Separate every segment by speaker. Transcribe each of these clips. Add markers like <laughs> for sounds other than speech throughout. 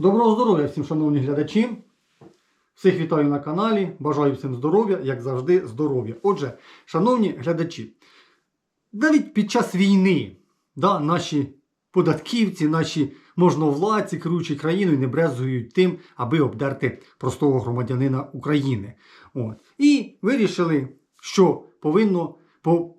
Speaker 1: Доброго здоров'я всім, шановні глядачі. Всіх вітаю на каналі. Бажаю всім здоров'я, як завжди, здоров'я. Отже, шановні глядачі, навіть під час війни да, наші податківці, наші можновладці, керуючі країною, не брезують тим, аби обдерти простого громадянина України. От. І вирішили, що повинно, по-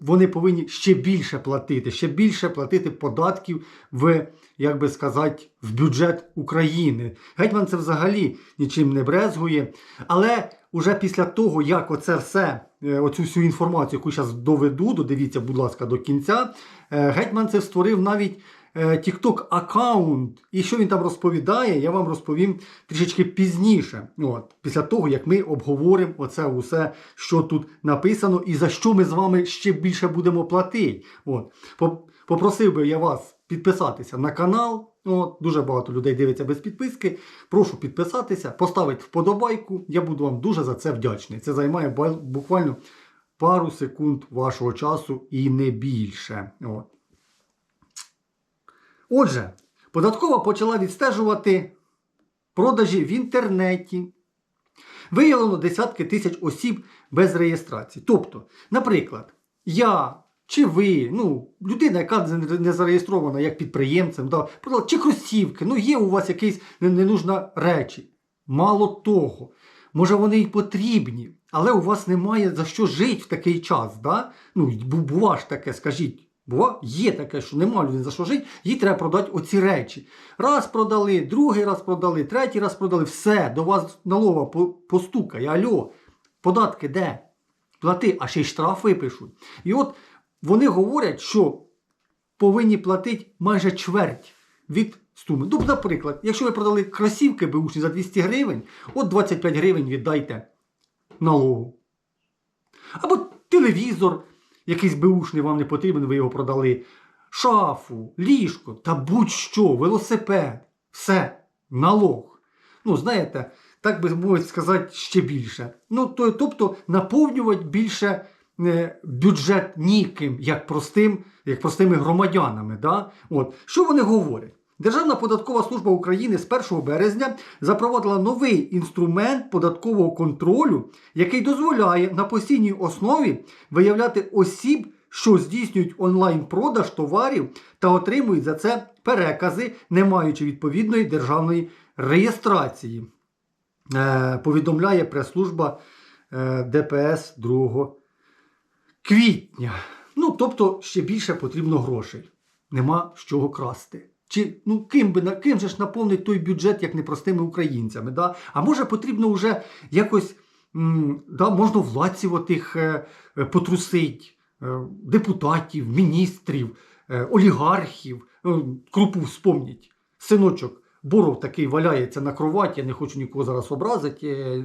Speaker 1: вони повинні ще більше платити, ще більше платити податків в, як би сказати, в бюджет України. Гетьман це взагалі нічим не брезгує. Але уже після того, як оце все, е, оцю всю інформацію, яку зараз доведу, додивіться, будь ласка, до кінця, е, Гетьман це створив навіть TikTok аккаунт. І що він там розповідає, я вам розповім трішечки пізніше. От, після того, як ми обговоримо оце усе, що тут написано, і за що ми з вами ще більше будемо платити. От. Попросив би я вас підписатися на канал. От, дуже багато людей дивиться без підписки. Прошу підписатися, поставити вподобайку. Я буду вам дуже за це вдячний. Це займає буквально пару секунд вашого часу і не більше. От. Отже, податкова почала відстежувати продажі в інтернеті. Виявлено десятки тисяч осіб без реєстрації. Тобто, наприклад, я чи ви, ну, людина, яка не- зареєстрована як підприємцем, да, чи кросівки, ну є у вас якісь не- ненужна речі. Мало того, може вони й потрібні, але у вас немає за що жити в такий час. Да? Ну, бу- бува ж таке, скажіть. Бува, є таке, що нема людини за що жити, їй треба продати оці речі. Раз продали, другий раз продали, третій раз продали, все, до вас налога по- постукає. Альо, податки де? Плати, а ще й штраф випишуть. І от вони говорять, що повинні платити майже чверть від суми. Ну, наприклад, якщо ви продали кросівки беушні за 200 гривень, от 25 гривень віддайте налогу. Або телевізор, якийсь беушний вам не потрібен, ви його продали. Шафу, ліжко та будь-що, велосипед. Все, налог. Ну, знаєте, так би мовити сказати, ще більше. Ну, то, тобто наповнювати більше е, бюджет ніким, як простим, як простими громадянами. Да? От. Що вони говорять? Державна податкова служба України з 1 березня запровадила новий інструмент податкового контролю, який дозволяє на постійній основі виявляти осіб, що здійснюють онлайн-продаж товарів та отримують за це перекази, не маючи відповідної державної реєстрації. Е, повідомляє прес-служба е, ДПС 2 квітня. Ну, тобто, ще більше потрібно грошей. Нема з чого красти. Чи ну ким би ким же ж наповнить той бюджет, як не простими українцями? Да? А може потрібно вже якось м, да, можна владців отих е, е, потрусить, е, депутатів, міністрів, е, олігархів. Е, крупу вспомніть. Синочок Боров такий валяється на кроваті, я не хочу нікого зараз образити е,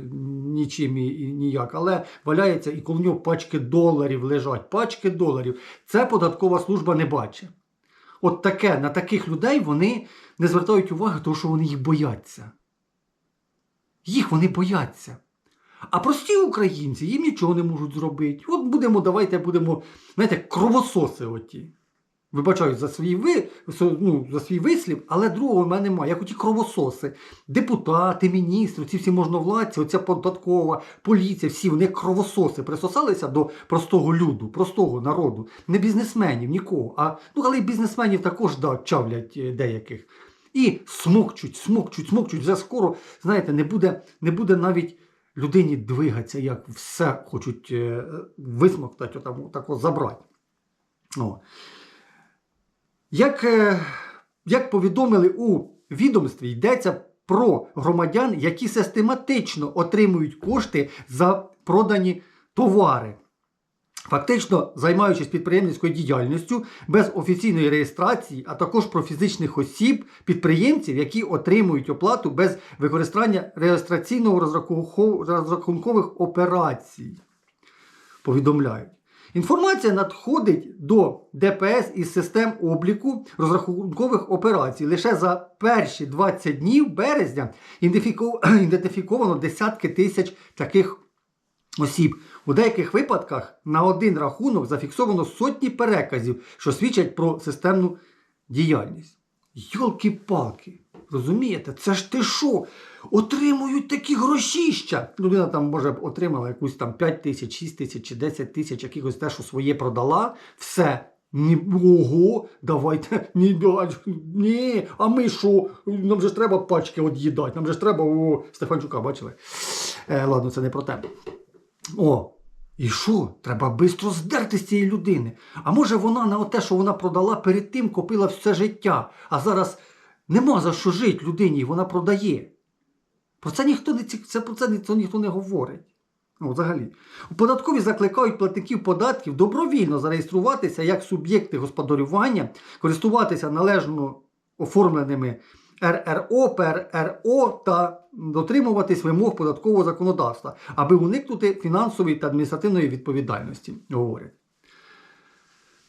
Speaker 1: нічим і, і ніяк, але валяється і коло нього пачки доларів лежать. Пачки доларів. Це податкова служба не бачить. От таке, на таких людей вони не звертають уваги, тому що вони їх бояться. Їх вони бояться. А прості українці їм нічого не можуть зробити. От будемо, давайте будемо, знаєте, кровососи оті. Вибачаю за свій ви, ну, за свій вислів, але другого в мене немає. Як оті кровососи, депутати, міністри, ці всі можновладці, оця податкова, поліція, всі вони кровососи присосалися до простого люду, простого народу. Не бізнесменів, нікого. А, ну, але й бізнесменів також да, чавлять е, деяких. І смокчуть, смокчуть, смокчуть. Вже скоро, знаєте, не буде, не буде навіть людині двигатися, як все хочуть е, висмоктати, отам, тако забрати. О. Як, е, як повідомили у відомстві, йдеться про громадян, які систематично отримують кошти за продані товари. Фактично, займаючись підприємницькою діяльністю без офіційної реєстрації, а також про фізичних осіб, підприємців, які отримують оплату без використання реєстраційного розрахункових операцій. Повідомляють. Інформація надходить до ДПС із систем обліку розрахункових операцій. Лише за перші 20 днів березня <clears throat> ідентифіковано десятки тисяч таких осіб. У деяких випадках на один рахунок зафіксовано сотні переказів, що свідчать про системну діяльність. Йолки-палки. Розумієте? Це ж ти що? Отримують такі грошіща. Людина там може отримала якусь там 5 тисяч, 6 тисяч чи 10 тисяч, якихось те, що своє продала, все. Ні, ого, давайте, <laughs> ні, ні, а ми що? Нам же ж треба пачки од'їдати, нам же ж треба, о, Стефанчука, бачили? Е, ладно, це не про те. О, і що? Треба швидко здерти з цієї людини. А може вона на те, що вона продала, перед тим копила все життя, а зараз нема за що жити людині, вона продає. Про це ніхто не це, про це ніхто, ніхто не говорить. Ну, взагалі. Податкові закликають платників податків добровільно зареєструватися як суб'єкти господарювання, користуватися належно оформленими РРО, ПРРО та дотримуватись вимог податкового законодавства, аби уникнути фінансової та адміністративної відповідальності, говорять.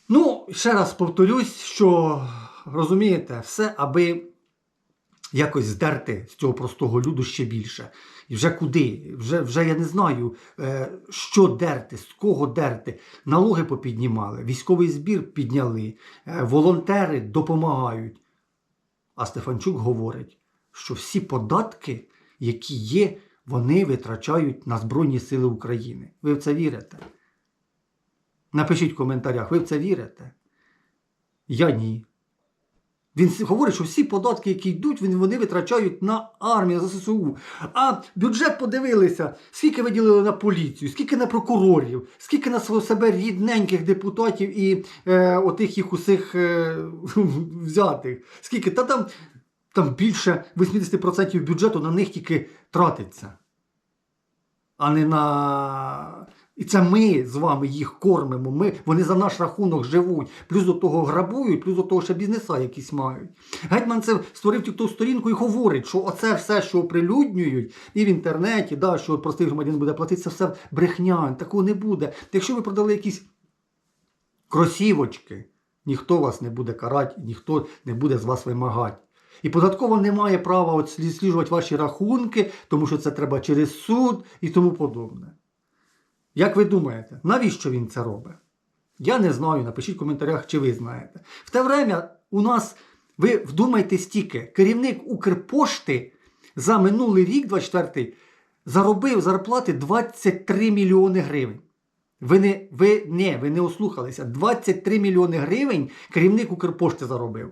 Speaker 1: Ну, ще раз повторюсь, що розумієте, все, аби якось здерти з цього простого люду ще більше. І вже куди? Вже, вже я не знаю, е, що дерти, з кого дерти. Налоги попіднімали, військовий збір підняли, е, волонтери допомагають. А Стефанчук говорить, що всі податки, які є, вони витрачають на Збройні Сили України. Ви в це вірите? Напишіть в коментарях, ви в це вірите? Я ні. Він говорить, що всі податки, які йдуть, вони витрачають на армію, за ЗСУ. А бюджет подивилися, скільки виділили на поліцію, скільки на прокурорів, скільки на себе рідненьких депутатів і е, отих їх усіх е, <laughs> взятих. Скільки? Та там, там більше 80% бюджету на них тільки тратиться. А не на. І це ми з вами їх кормимо. Ми, вони за наш рахунок живуть. Плюс до того грабують, плюс до того ще бізнеса якісь мають. Гетьман це створив тікток сторінку і говорить, що оце все, що оприлюднюють, і в інтернеті, да, що простий громадянин буде платити, це все брехня. Такого не буде. Якщо ви продали якісь кросівочки, ніхто вас не буде карати, ніхто не буде з вас вимагати. І податкова не має права от сліджувати ваші рахунки, тому що це треба через суд і тому подобне. Як ви думаєте, навіщо він це робить? Я не знаю, напишіть в коментарях, чи ви знаєте. В те время у нас, ви вдумайте стільки, керівник Укрпошти за минулий рік, 24-й, заробив зарплати 23 мільйони гривень. Ви не, ви, не, ви не ослухалися. 23 мільйони гривень керівник Укрпошти заробив.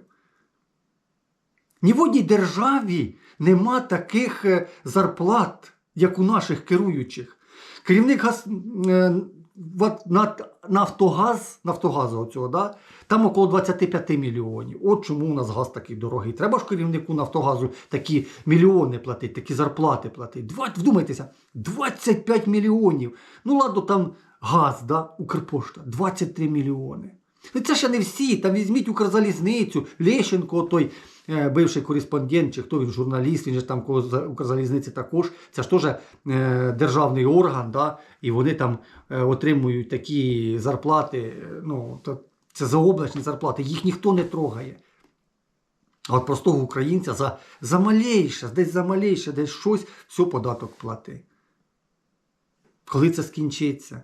Speaker 1: Ні в одній державі нема таких е, зарплат, як у наших керуючих. Керівник газ, е, на- Нафтогаз, Нафтогазу оцього, да? там около 25 мільйонів. От чому у нас газ такий дорогий. Треба ж керівнику Нафтогазу такі мільйони платити, такі зарплати платити. Вдумайтеся, 25 мільйонів. Ну ладно, там газ, да? Укрпошта, 23 мільйони. Ну це ще не всі. Там візьміть Укрзалізницю, Лещенко, той е, бивший кореспондент, чи хто він журналіст, він же там Укрзалізниці також. Це ж теж е, державний орган, да? і вони там е, отримують такі зарплати. е, Ну, то це заоблачні зарплати, їх ніхто не трогає. А от простого українця за, за малейше, десь за малейше, десь щось, все податок плати. Коли це скінчиться?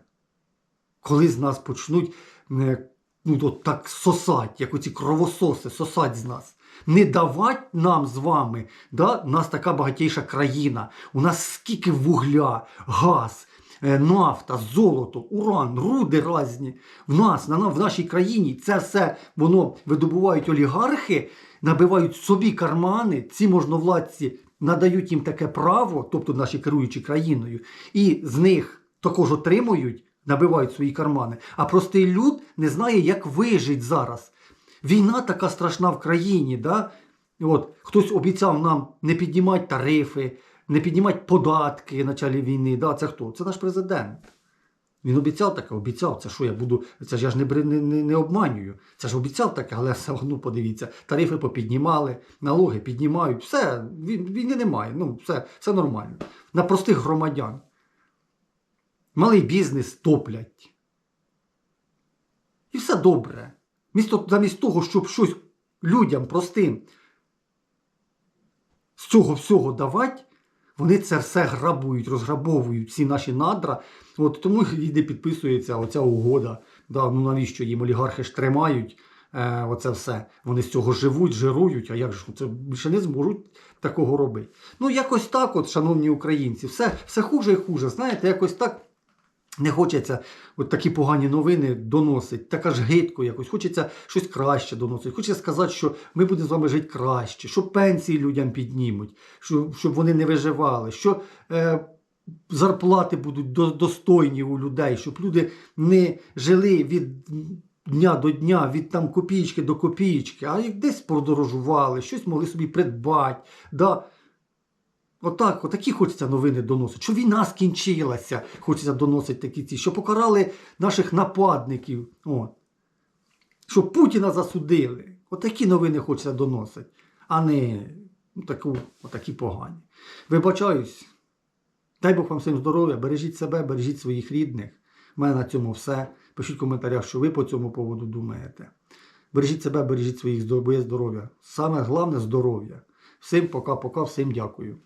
Speaker 1: Коли з нас почнуть е, ну, от так сосать, як оці кровососи, сосать з нас. Не давать нам з вами, да, у нас така багатійша країна, у нас скільки вугля, газ, е, нафта, золото, уран, руди різні. В нас, на, в нашій країні це все воно видобувають олігархи, набивають собі кармани, ці можновладці надають їм таке право, тобто наші керуючі країною, і з них також отримують, набивають свої кармани. А простий люд не знає, як вижити зараз. Війна така страшна в країні. Да? От, хтось обіцяв нам не піднімати тарифи, не піднімати податки в началі війни. Да? Це хто? Це наш президент. Він обіцяв таке, обіцяв. Це що я буду. Це ж я ж не, не, не, не обманюю. Це ж обіцяв таке, але все одно подивіться, тарифи попіднімали, налоги піднімають. Все, війни немає. Ну, все, все нормально. На простих громадян. Малий бізнес топлять. І все добре. Місто, замість того, щоб щось людям простим з цього всього давати, вони це все грабують, розграбовують всі наші надра. От тому і не підписується оця угода. Да, ну навіщо їм олігархи ж тримають е, оце все. Вони з цього живуть, жирують, а як ж це більше не зможуть такого робити. Ну, якось так, от, шановні українці, все, все хуже і хуже. Знаєте, якось так. Не хочеться от такі погані новини доносити, так аж гидко якось. Хочеться щось краще доносити. Хочеться сказати, що ми будемо з вами жити краще, що пенсії людям піднімуть, що, щоб вони не виживали, що е, зарплати будуть до- достойні у людей, щоб люди не жили від дня до дня, від там копійки до копійки, а десь подорожували, щось могли собі придбати. Да. Отак, отакі хочеться новини доносити. Що війна скінчилася, хочеться доносити такі ці, що покарали наших нападників. От. Що Путіна засудили. Отакі новини хочеться доносити, а не ну, таку, отакі погані. Вибачаюсь. Дай Бог вам всім здоров'я, бережіть себе, бережіть своїх рідних. У мене на цьому все. Пишіть в коментарях, що ви по цьому поводу думаєте. Бережіть себе, бережіть своїх здоров'я. Саме головне здоров'я. Всім пока-пока, всім дякую.